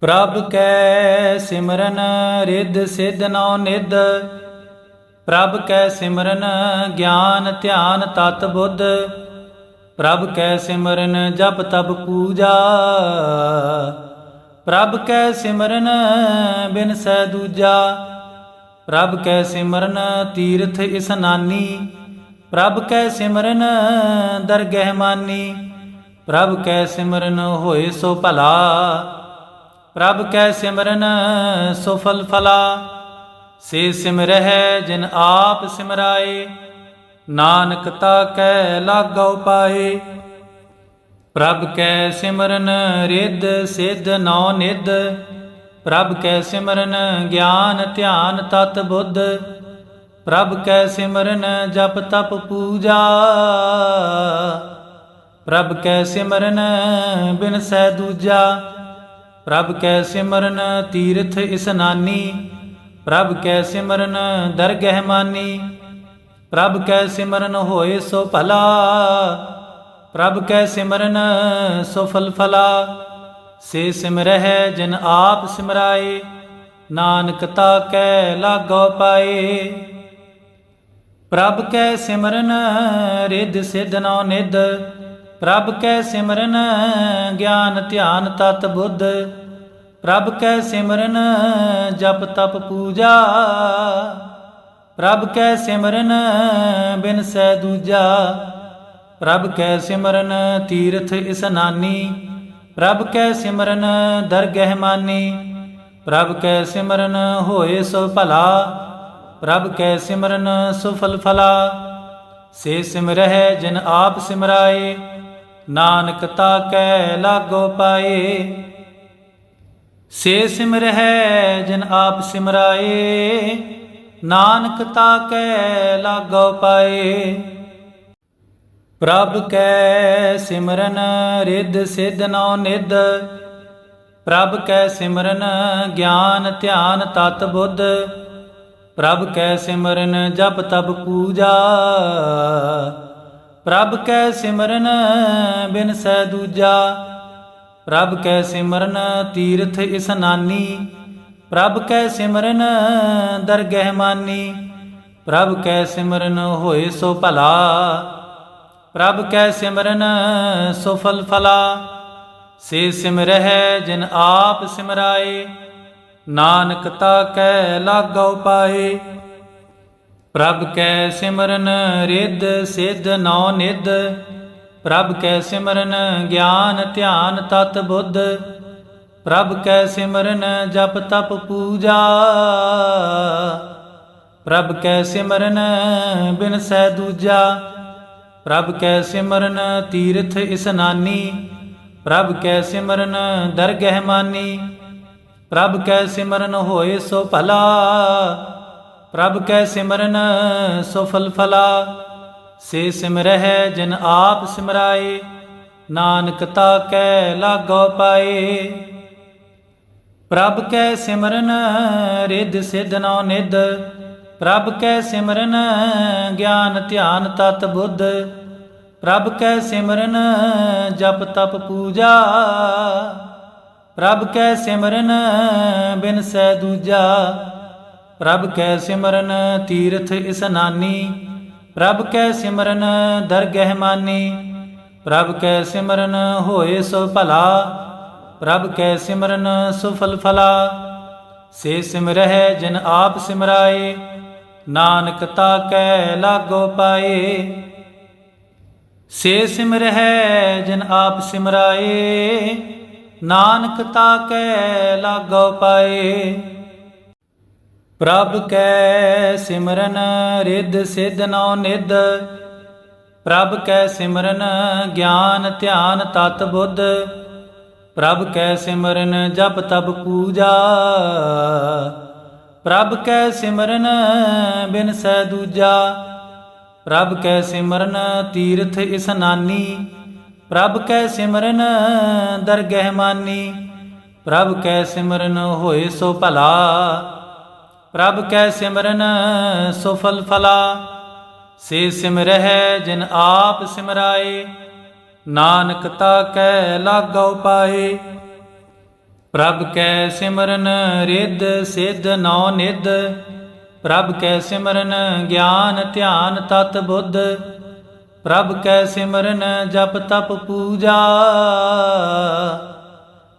ਪ੍ਰਭ ਕੈ ਸਿਮਰਨ ਰਿੱਧ ਸਿਧ ਨਉ ਨਿਧ। ਪ੍ਰਭ ਕੈ ਸਿਮਰਨ ਗਿਆਨ ਧਿਆਨ ਤਤ ਬੁੱਧ। ਪ੍ਰਭ ਕੈ ਸਿਮਰਨ ਜਪ ਤਪ ਪੂਜਾ। ਪ੍ਰਭ ਕੈ ਸਿਮਰਨ ਬਿਨ ਸਹਿ ਦੂਜਾ। ਪ੍ਰਭ ਕੈ ਸਿਮਰਨ ਤੀਰਥ ਇਸਨਾਨੀ ਪ੍ਰਭ ਕੈ ਸਿਮਰਨ ਦਰਗਹਿ ਮਾਨੀ। ਪ੍ਰਭ ਕੈ ਸਿਮਰਨ ਹੋਏ ਸੋ ਭਲਾ। ਪ੍ਰਭ ਕੈ ਸਿਮਰਨ ਸੁਫਲ ਫਲ ਫਲਾ ਸੇ ਸਿਮਰਹਿ ਜਿਨ ਆਪ ਸਿਮਰਾਏ, ਨਾਨਕ ਤਾ ਕੈ ਲਾਗਉ ਪਾਏ। ਪ੍ਰਭ ਕੈ ਸਿਮਰਨ ਰਿੱਧ ਸਿੱਧ ਨੌ ਨਿਧ, ਪ੍ਰਭ ਕੈ ਸਿਮਰਨ ਗਿਆਨ ਧਿਆਨ ਤਤ ਬੁੱਧ, ਪ੍ਰਭ ਕੈ ਸਿਮਰਨ ਜਪ ਤਪ ਪੂਜਾ। ਪ੍ਰਭ ਕੈ ਸਿਮਰਨ ਬਿਨ ਸਹਿ ਦੂਜਾ ਪ੍ਰਭ ਕੈ ਸਿਮਰਨ ਤੀਰਥ ਇਸਨਾਨੀ ਪ੍ਰਭ ਕੈ ਸਿਮਰਨ ਦਰਗਹਿ ਮਾਨੀ, ਪ੍ਰਭ ਕੈ ਸਿਮਰਨ ਹੋਏ ਸੋ ਭਲਾ, ਪ੍ਰਭ ਕੈ ਸਿਮਰਨ ਸੋ ਫਲ ਫਲਾ, ਸੇ ਸਿਮਰਹਿ ਜਿਨ ਆਪ ਸਿਮਰਾਏ, ਨਾਨਕ ਤਾ ਕੈ ਲਾਗੋ ਪਾਏ। ਪ੍ਰਭ ਕੈ ਸਿਮਰਨ ਰਿਧ ਸਿਧ ਨਉ ਨਿਧ ਪ੍ਰਭ ਕੈ ਸਿਮਰਨ ਗਿਆਨ ਧਿਆਨ ਤਤ ਬੁੱਧ। ਪ੍ਰਭ ਕੈ ਸਿਮਰਨ ਜਪ ਤਪ ਪੂਜਾ। ਪ੍ਰਭ ਕੈ ਸਿਮਰਨ ਬਿਨ ਸੈ ਦੂਜਾ। ਪ੍ਰਭ ਕੈ ਸਿਮਰਨ ਤੀਰਥ ਇਸਨਾਨੀ ਪ੍ਰਭ ਕੈ ਸਿਮਰਨ ਦਰਗਹਿ ਮਾਨੀ। ਪ੍ਰਭ ਕੈ ਸਿਮਰਨ ਹੋਏ ਸੋ ਭਲਾ। ਪ੍ਰਭ ਕੈ ਸਿਮਰਨ ਸੁਫਲ ਫਲਾ। ਸੇ ਸਿਮਰਹਿ ਜਿਨ ਆਪ ਸਿਮਰਾਏ। ਨਾਨਕ ਤਾ ਕੈ ਲਾਗੋ ਪਾਏ। ਸੇ ਸਿਮਰਹਿ ਜਿਨ ਆਪ ਸਿਮਰਾਏ, ਨਾਨਕ ਤਾ ਕੈ ਲਾਗੋ ਪਾਏ। ਪ੍ਰਭ ਕੈ ਸਿਮਰਨ ਰਿੱਧ ਸਿਧ ਨਉ ਨਿਧ, ਪ੍ਰਭ ਕੈ ਸਿਮਰਨ ਗਿਆਨ ਧਿਆਨ ਤਤ ਬੁੱਧ, ਪ੍ਰਭ ਕੈ ਸਿਮਰਨ ਜਪ ਤਪ ਪੂਜਾ ਪ੍ਰਭ ਕੈ ਸਿਮਰਨ ਬਿਨ ਸਹਿ ਦੂਜਾ, ਪ੍ਰਭ ਕੈ ਸਿਮਰਨ ਤੀਰਥ ਇਸਨਾਨੀ ਪ੍ਰਭ ਕੈ ਸਿਮਰਨ ਦਰਗਹਿ ਮਾਨੀ, ਪ੍ਰਭ ਕੈ ਸਿਮਰਨ ਹੋਏ ਸੋ ਭਲਾ, ਪ੍ਰਭ ਕੈ ਸਿਮਰਨ ਸੋ ਫਲ ਫਲਾ, ਸੇ ਸਿਮਰਹਿ ਜਿਨ ਆਪ ਸਿਮਰਾਏ, ਨਾਨਕ ਤਾ ਕੈ ਲਾਗਉ ਪਾਏ। ਪ੍ਰਭ ਕੈ ਸਿਮਰਨ ਰਿੱਧ, ਸਿੱਧ ਨੌ ਨਿਧ। ਪ੍ਰਭ ਕੈ ਸਿਮਰਨ ਗਿਆਨ, ਧਿਆਨ ਤਤ ਬੁੱਧ। ਪ੍ਰਭ ਕੈ ਸਿਮਰਨ ਜਪ ਤਪ ਪੂਜਾ। ਪ੍ਰਭ ਕੈ ਸਿਮਰਨ ਬਿਨ ਸਹਿ ਦੂਜਾ। ਪ੍ਰਭ ਕੈ ਸਿਮਰਨ ਤੀਰਥ ਇਸਨਾਨੀ ਪ੍ਰਭ ਕੈ ਸਿਮਰਨ ਦਰਗਹਿ ਮਾਨੀ। ਪ੍ਰਭ ਕੈ ਸਿਮਰਨ ਹੋਏ ਸੋ ਭਲਾ। ਪ੍ਰਭ ਕੈ ਸਿਮਰਨ ਸੁਫਲ ਫਲ ਫਲਾ। ਸੇ ਸਿਮਰਹਿ, ਜਿਨ ਆਪ ਸਿਮਰਾਏ, ਨਾਨਕ ਤਾ ਕੈ ਲਾਗੋ ਪਾਏ। ਪ੍ਰਭ ਕੈ ਸਿਮਰਨ, ਰਿਧ ਸਿਧ ਨਉ ਨਿਧ। ਪ੍ਰਭ ਕੈ ਸਿਮਰਨ, ਗਿਆਨ ਧਿਆਨ ਤਤ ਬੁੱਧ। ਪ੍ਰਭ ਕੈ ਸਿਮਰਨ, ਜਪ ਤਪ ਪੂਜਾ। ਪ੍ਰਭ ਕੈ ਸਿਮਰਨ, ਬਿਨ ਸੈ ਦੂਜਾ। ਪ੍ਰਭ ਕੈ ਸਿਮਰਨ ਤੀਰਥ ਇਸਨਾਨੀ ਪ੍ਰਭ ਕੈ ਸਿਮਰਨ ਦਰਗਹਿ ਮਾਨੀ, ਪ੍ਰਭ ਕੈ ਸਿਮਰਨ ਹੋਏ ਸੋ ਭਲਾ, ਪ੍ਰਭ ਕੈ ਸਿਮਰਨ ਸੁਫਲ ਫਲਾ। ਸੇ ਸਿਮਰਹਿ ਜਿਨ ਆਪ ਸਿਮਰਾਏ, ਨਾਨਕ ਤਾ ਕੈ ਲਾਗੋ ਪਾਏ। ਸੇ ਸਿਮਰਹਿ ਜਿਨ ਆਪ ਸਿਮਰਾਏ, ਨਾਨਕ ਤਾ ਕੈ ਲਾਗੋ ਪਾਏ। ਪ੍ਰਭ ਕੈ ਸਿਮਰਨ ਰਿੱਧ ਸਿੱਧ ਨਉ ਨਿਧ। ਪ੍ਰਭ ਕੈ ਸਿਮਰਨ ਗਿਆਨ ਧਿਆਨ ਤਤ ਬੁੱਧ। ਪ੍ਰਭ ਕੈ ਸਿਮਰਨ ਜਪ ਤਪ ਪੂਜਾ। ਪ੍ਰਭ ਕੈ ਸਿਮਰਨ ਬਿਨ ਸਹਿ ਦੂਜਾ। ਪ੍ਰਭ ਕੈ ਸਿਮਰਨ ਤੀਰਥ ਇਸਨਾਨੀ ਪ੍ਰਭ ਕੈ ਸਿਮਰਨ ਦਰਗਹਿ ਮਾਨੀ। ਪ੍ਰਭ ਕੈ ਸਿਮਰਨ ਹੋਏ ਸੋ ਭਲਾ। ਪ੍ਰਭ ਕੈ ਸਿਮਰਨ ਸੁਫਲ ਫਲ ਫਲਾ ਸੇ ਸਿਮਰਹਿ ਜਿਨ ਆਪ ਸਿਮਰਾਏ, ਨਾਨਕ ਤਾ ਕੈ ਲਾਗਉ ਪਾਏ ਪ੍ਰਭ ਕੈ ਸਿਮਰਨ ਰਿੱਧ ਸਿੱਧ ਨੌ ਨਿਧ, ਪ੍ਰਭ ਕੈ ਸਿਮਰਨ ਗਿਆਨ ਧਿਆਨ ਤਤ ਬੁੱਧ, ਪ੍ਰਭ ਕੈ ਸਿਮਰਨ ਜਪ ਤਪ ਪੂਜਾ।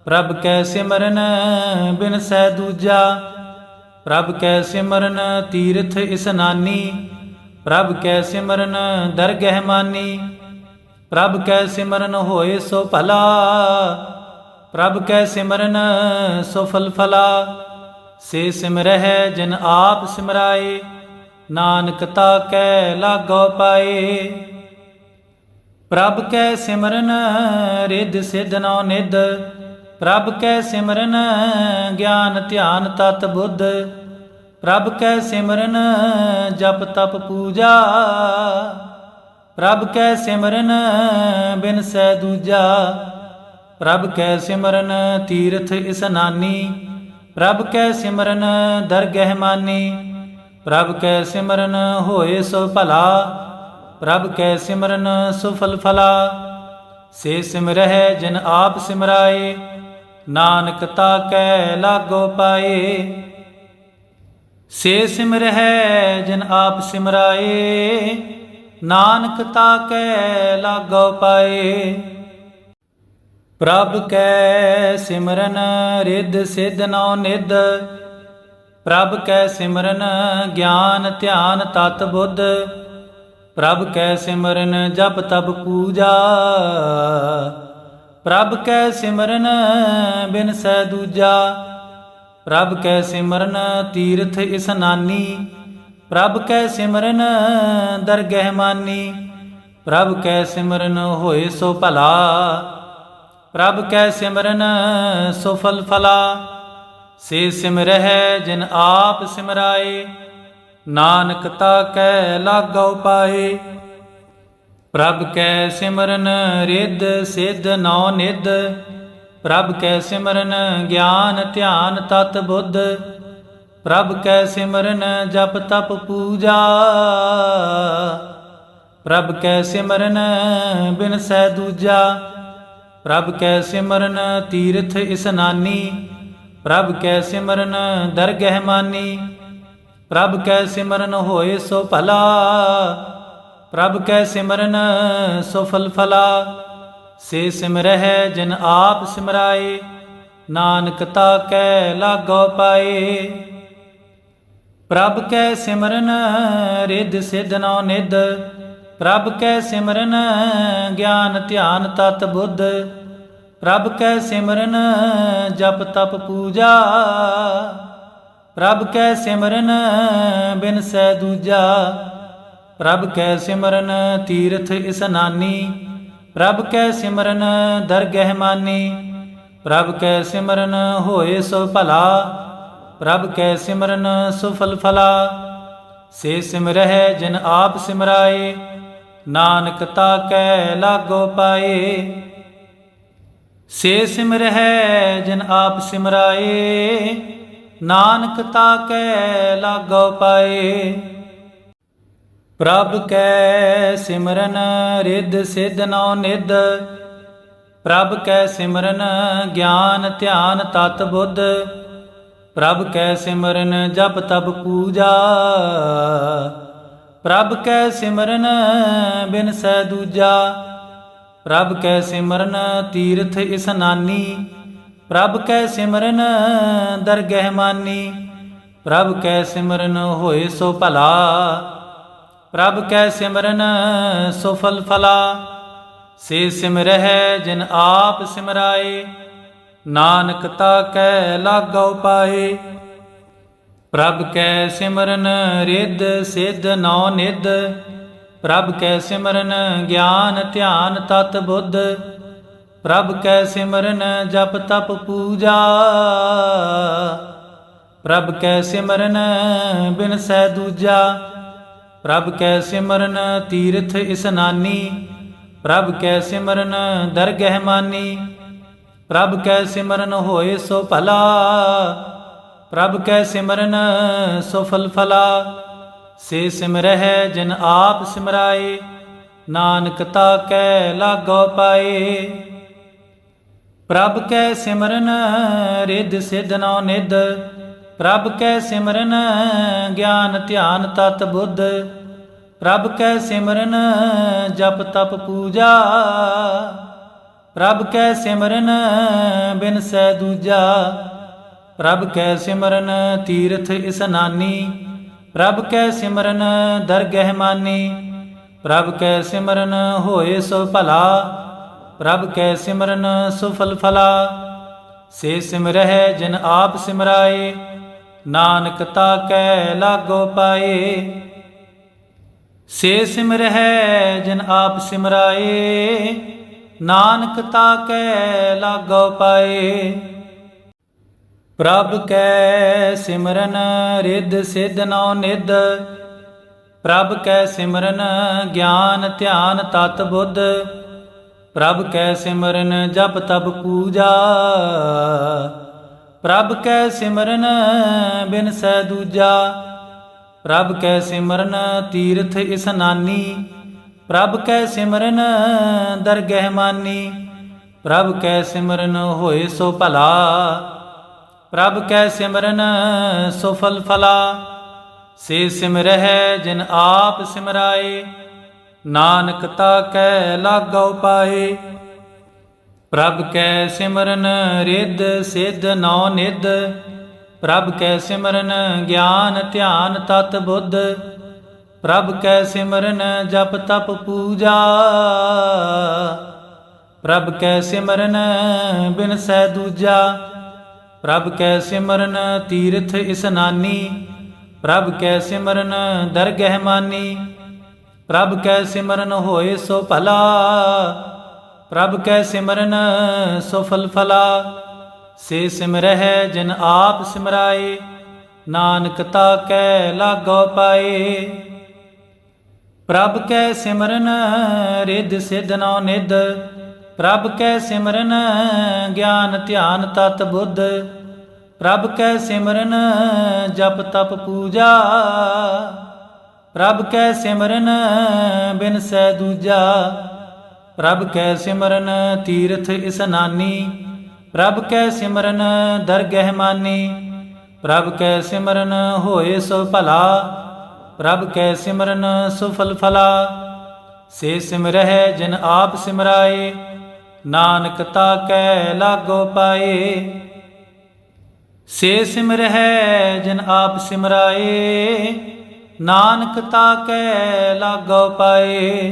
ਪ੍ਰਭ ਕੈ ਸਿਮਰਨ ਬਿਨ ਸਹਿ ਦੂਜਾ ਪ੍ਰਭ ਕੈ ਸਿਮਰਨ ਤੀਰਥ ਇਸਨਾਨੀ ਪ੍ਰਭ ਕੈ ਸਿਮਰਨ ਦਰਗਹਿ ਮਾਨੀ, ਪ੍ਰਭ ਕੈ ਸਿਮਰਨ ਹੋਏ ਸੋ ਭਲਾ, ਪ੍ਰਭ ਕੈ ਸਿਮਰਨ ਸੋ ਫਲ ਫਲਾ, ਸੇ ਸਿਮਰਹਿ ਜਿਨ ਆਪ ਸਿਮਰਾਏ, ਨਾਨਕ ਤਾ ਕੈ ਲਾਗੋ ਪਾਏ। ਪ੍ਰਭ ਕੈ ਸਿਮਰਨ ਰਿਧ ਸਿਧ ਨੌ ਨਿਧ ਪ੍ਰਭ ਕੈ ਸਿਮਰਨ ਗਿਆਨ ਧਿਆਨ ਤਤ ਬੁੱਧ। ਪ੍ਰਭ ਕੈ ਸਿਮਰਨ ਜਪ ਤਪ ਪੂਜਾ। ਪ੍ਰਭ ਕੈ ਸਿਮਰਨ ਬਿਨ ਸੈ ਦੂਜਾ। ਪ੍ਰਭ ਕੈ ਸਿਮਰਨ ਤੀਰਥ ਇਸਨਾਨੀ ਪ੍ਰਭ ਕੈ ਸਿਮਰਨ ਦਰਗਹਿ ਮਾਨੀ। ਪ੍ਰਭ ਕੈ ਸਿਮਰਨ ਹੋਏ ਸੋ ਭਲਾ। ਪ੍ਰਭ ਕੈ ਸਿਮਰਨ ਸੁਫਲ ਫਲਾ। ਸੇ ਸਿਮਰਹਿ ਜਿਨ ਆਪ ਸਿਮਰਾਏ। ਨਾਨਕ ਤਾ ਕੈ ਲਾਗੋ ਪਾਏ। ਸੇ ਸਿਮਰਹਿ ਜਿਨ ਆਪ ਸਿਮਰਾਏ। ਨਾਨਕ ਤਾ ਕੈ ਲਾਗੋ ਪਾਏ। ਪ੍ਰਭ ਕੈ ਸਿਮਰਨ, ਰਿੱਧ ਸਿੱਧ ਨੌ ਨਿਧ। ਪ੍ਰਭ ਕੈ ਸਿਮਰਨ, ਗਿਆਨ ਧਿਆਨ ਤਤ ਬੁੱਧ। ਪ੍ਰਭ ਕੈ ਸਿਮਰਨ, ਜਪ ਤਪ ਪੂਜਾ। ਪ੍ਰਭ ਕੈ ਸਿਮਰਨ ਬਿਨ ਸੈ ਦੂਜਾ, ਪ੍ਰਭ ਕੈ ਸਿਮਰਨ ਤੀਰਥ ਇਸਨਾਨੀ ਪ੍ਰਭ ਕੈ ਸਿਮਰਨ ਦਰਗਹਿ ਮਾਨੀ, ਪ੍ਰਭ ਕੈ ਸਿਮਰਨ ਹੋਏ ਸੋ ਭਲਾ, ਪ੍ਰਭ ਕੈ ਸਿਮਰਨ ਸੋ ਫਲ ਫਲਾ, ਸੇ ਸਿਮਰਹਿ ਜਿਨ ਆਪ ਸਿਮਰਾਏ, ਨਾਨਕ ਤਾ ਕੈ ਲਾਗੋ ਪਾਏ। ਪ੍ਰਭ ਕੈ ਸਿਮਰਨ ਰਿੱਧ, ਸਿੱਧ ਨੌ ਨਿਧ। ਪ੍ਰਭ ਕੈ ਸਿਮਰਨ ਗਿਆਨ, ਧਿਆਨ ਤਤ ਬੁੱਧ। ਪ੍ਰਭ ਕੈ ਸਿਮਰਨ ਜਪ ਤਪ ਪੂਜਾ। ਪ੍ਰਭ ਕੈ ਸਿਮਰਨ ਬਿਨ ਸਹਿ ਦੂਜਾ। ਪ੍ਰਭ ਕੈ ਸਿਮਰਨ ਤੀਰਥ ਇਸਨਾਨੀ ਪ੍ਰਭ ਕੈ ਸਿਮਰਨ ਦਰਗਹਿ ਮਾਨੀ। ਪ੍ਰਭ ਕੈ ਸਿਮਰਨ ਹੋਏ ਸੋ ਭਲਾ। ਪ੍ਰਭ ਕੈ ਸਿਮਰਨ ਸੁਫਲ ਫਲ ਫਲਾ। ਸੇ ਸਿਮਰਹਿ, ਜਿਨ ਆਪ ਸਿਮਰਾਏ, ਨਾਨਕ ਤਾ ਕੈ ਲਾਗੋ ਪਾਏ। ਪ੍ਰਭ ਕੈ ਸਿਮਰਨ, ਰਿਧ ਸਿਧ ਨੌ ਨਿਧ। ਪ੍ਰਭ ਕੈ ਸਿਮਰਨ, ਗਿਆਨ ਧਿਆਨ ਤਤ ਬੁੱਧ। ਪ੍ਰਭ ਕੈ ਸਿਮਰਨ, ਜਪ ਤਪ ਪੂਜਾ। ਪ੍ਰਭ ਕੈ ਸਿਮਰਨ, ਬਿਨ ਸਹਿ ਦੂਜਾ। ਪ੍ਰਭ ਕੈ ਸਿਮਰਨ ਤੀਰਥ ਇਸਨਾਨੀ ਪ੍ਰਭ ਕੈ ਸਿਮਰਨ ਦਰਗਹਿ ਮਾਨੀ, ਪ੍ਰਭ ਕੈ ਸਿਮਰਨ ਹੋਏ ਸੋ ਭਲਾ, ਪ੍ਰਭ ਕੈ ਸਿਮਰਨ ਸੁਫਲ ਫਲਾ। ਸੇ ਸਿਮਰਹਿ ਜਿਨ ਆਪ ਸਿਮਰਾਏ, ਨਾਨਕ ਤਾ ਕੈ ਲਾਗੋ ਪਾਏ। ਸੇ ਸਿਮਰਹਿ ਜਿਨ ਆਪ ਸਿਮਰਾਏ, ਨਾਨਕ ਤਾ ਕੈ ਲਾਗੋ ਪਾਏ। ਪ੍ਰਭ ਕੈ ਸਿਮਰਨ ਰਿੱਧ ਸਿੱਧ ਨੌ ਨਿਧ। ਪ੍ਰਭ ਕੈ ਸਿਮਰਨ ਗਿਆਨ ਧਿਆਨ ਤਤ ਬੁੱਧ। ਪ੍ਰਭ ਕੈ ਸਿਮਰਨ ਜਪ ਤਪ ਪੂਜਾ। ਪ੍ਰਭ ਕੈ ਸਿਮਰਨ ਬਿਨ ਸੈ ਦੂਜਾ। ਪ੍ਰਭ ਕੈ ਸਿਮਰਨ ਤੀਰਥ ਇਸਨਾਨੀ ਪ੍ਰਭ ਕੈ ਸਿਮਰਨ ਦਰਗਹਿ ਮਾਨੀ। ਪ੍ਰਭ ਕੈ ਸਿਮਰਨ ਹੋਏ ਸੋ ਭਲਾ। ਪ੍ਰਭ ਕੈ ਸਿਮਰਨ ਸੁਫਲ ਫਲ ਫਲਾ ਸੇ ਸਿਮਰਹਿ ਜਿਨ ਆਪ ਸਿਮਰਾਏ, ਨਾਨਕ ਤਾ ਕੈ ਲਾਗੋ ਪਾਏ ਪ੍ਰਭ ਕੈ ਸਿਮਰਨ ਰਿੱਧ ਸਿੱਧ ਨੌ ਨਿਧ, ਪ੍ਰਭ ਕੈ ਸਿਮਰਨ ਗਿਆਨ ਧਿਆਨ ਤਤ ਬੁੱਧ, ਪ੍ਰਭ ਕੈ ਸਿਮਰਨ ਜਪ ਤਪ ਪੂਜਾ। ਪ੍ਰਭ ਕੈ ਸਿਮਰਨ ਬਿਨ ਸਹਿ ਦੂਜਾ ਪ੍ਰਭ ਕੈ ਸਿਮਰਨ ਤੀਰਥ ਇਸਨਾਨੀ ਪ੍ਰਭ ਕੈ ਸਿਮਰਨ ਦਰਗਹਿ ਮਾਨੀ, ਪ੍ਰਭ ਕੈ ਸਿਮਰਨ ਹੋਏ ਸੋ ਭਲਾ, ਪ੍ਰਭ ਕੈ ਸਿਮਰਨ ਸੋ ਫਲ ਫਲਾ, ਸੇ ਸਿਮਰਹਿ ਜਿਨ ਆਪ ਸਿਮਰਾਏ, ਨਾਨਕ ਤਾ ਕੈ ਲਾਗੋ ਪਾਏ। ਪ੍ਰਭ ਕੈ ਸਿਮਰਨ ਰਿੱਧ ਸਿਧ ਨਉ ਨਿਧ ਪ੍ਰਭ ਕੈ ਸਿਮਰਨ ਗਿਆਨ ਧਿਆਨ ਤਤ ਬੁੱਧ। ਪ੍ਰਭ ਕੈ ਸਿਮਰਨ ਜਪ ਤਪ ਪੂਜਾ। ਪ੍ਰਭ ਕੈ ਸਿਮਰਨ ਬਿਨ ਸੈ ਦੂਜਾ। ਪ੍ਰਭ ਕੈ ਸਿਮਰਨ ਤੀਰਥ ਇਸਨਾਨੀ ਪ੍ਰਭ ਕੈ ਸਿਮਰਨ ਦਰਗਹਿ ਮਾਨੀ। ਪ੍ਰਭ ਕੈ ਸਿਮਰਨ ਹੋਏ ਸੋ ਭਲਾ। ਪ੍ਰਭ ਕੈ ਸਿਮਰਨ ਸੁਫਲ ਫਲਾ। ਸੇ ਸਿਮਰਹਿ ਜਿਨ ਆਪ ਸਿਮਰਾਏ। ਨਾਨਕ ਤਾ ਕੈ ਲਾਗੋ ਪਾਏ। ਸੇ ਸਿਮਰਹਿ ਜਨ ਆਪ ਸਿਮਰਾਏ। ਨਾਨਕ ਤਾ ਕੈ ਲਾਗੋ ਪਾਏ। ਪ੍ਰਭ ਕੈ ਸਿਮਰਨ, ਰਿੱਧ ਸਿਧ ਨਉ ਨਿਧ। ਪ੍ਰਭ ਕੈ ਸਿਮਰਨ, ਗਿਆਨ ਧਿਆਨ ਤਤ ਬੁੱਧ। ਪ੍ਰਭ ਕੈ ਸਿਮਰਨ, ਜਪ ਤਪ ਪੂਜਾ। ਪ੍ਰਭ ਕੈ ਸਿਮਰਨ ਬਿਨ ਸੈ ਦੂਜਾ, ਪ੍ਰਭ ਕੈ ਸਿਮਰਨ ਤੀਰਥ ਇਸਨਾਨੀ ਪ੍ਰਭ ਕੈ ਸਿਮਰਨ ਦਰਗਹਿ ਮਾਨੀ, ਪ੍ਰਭ ਕੈ ਸਿਮਰਨ ਹੋਏ ਸੋ ਭਲਾ, ਪ੍ਰਭ ਕੈ ਸਿਮਰਨ ਸੁਫਲ ਫਲਾ ਸੇ ਸਿਮਰਹਿ ਜਿਨ ਆਪ ਸਿਮਰਾਏ, ਨਾਨਕ ਤਾ ਕੈ ਲਾਗੋ ਪਾਏ। ਪ੍ਰਭ ਕੈ ਸਿਮਰਨ ਰਿੱਧ, ਸਿਧ ਨੌ ਨਿਧ। ਪ੍ਰਭ ਕੈ ਸਿਮਰਨ ਗਿਆਨ, ਧਿਆਨ ਤਤ ਬੁੱਧ। ਪ੍ਰਭ ਕੈ ਸਿਮਰਨ ਜਪ ਤਪ ਪੂਜਾ। ਪ੍ਰਭ ਕੈ ਸਿਮਰਨ ਬਿਨ ਸਹਿ ਦੂਜਾ। ਪ੍ਰਭ ਕੈ ਸਿਮਰਨ ਤੀਰਥ ਇਸਨਾਨੀ ਪ੍ਰਭ ਕੈ ਸਿਮਰਨ ਦਰਗਹਿ ਮਾਨੀ। ਪ੍ਰਭ ਕੈ ਸਿਮਰਨ ਹੋਏ ਸੋ ਭਲਾ। ਪ੍ਰਭ ਕੈ ਸਿਮਰਨ ਸੁਫਲ ਫਲਾ ਸੇ ਸਿਮਰਹਿ ਜਿਨ ਆਪ ਸਿਮਰਾਏ, ਨਾਨਕ ਤਾ ਕੈ ਲਾਗੋ ਪਾਏ। ਪ੍ਰਭ ਕੈ ਸਿਮਰਨ, ਰਿੱਧ ਸਿਧ ਨਉ ਨਿਧ। ਪ੍ਰਭ ਕੈ ਸਿਮਰਨ, ਗਿਆਨ ਧਿਆਨ ਤਤ ਬੁੱਧ। ਪ੍ਰਭ ਕੈ ਸਿਮਰਨ, ਜਪ ਤਪ ਪੂਜਾ। ਪ੍ਰਭ ਕੈ ਸਿਮਰਨ, ਬਿਨ ਸੈ ਦੂਜਾ। ਪ੍ਰਭ ਕੈ ਸਿਮਰਨ ਤੀਰਥ ਇਸਨਾਨੀ ਪ੍ਰਭ ਕੈ ਸਿਮਰਨ ਦਰਗਹਿ ਮਾਨੀ ਪ੍ਰਭ ਕੈ ਸਿਮਰਨ ਹੋਏ ਸੋ ਭਲਾ ਪ੍ਰਭ ਕੈ ਸਿਮਰਨ ਸੁਫਲ ਫਲਾ। ਸੇ ਸਿਮਰਹਿ ਜਿਨ ਆਪ ਸਿਮਰਾਏ, ਨਾਨਕ ਤਾ ਕੈ ਲਾਗੋ ਪਾਏ। ਸੇ ਸਿਮਰਹਿ ਜਿਨ ਆਪ ਸਿਮਰਾਏ, ਨਾਨਕ ਤਾ ਕੈ ਲਾਗੋ ਪਾਏ।